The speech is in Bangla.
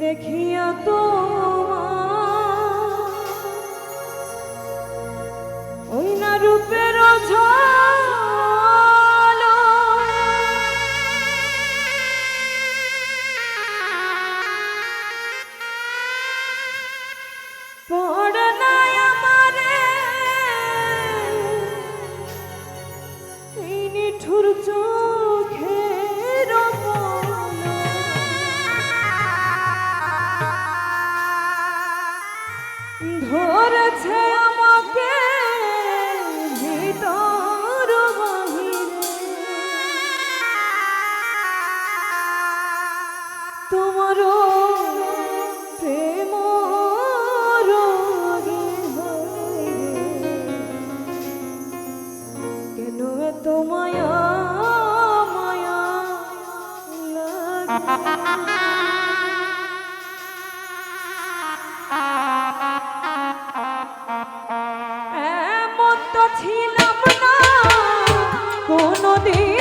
দেখিয়া তো ছিলাম না কোনোদিনও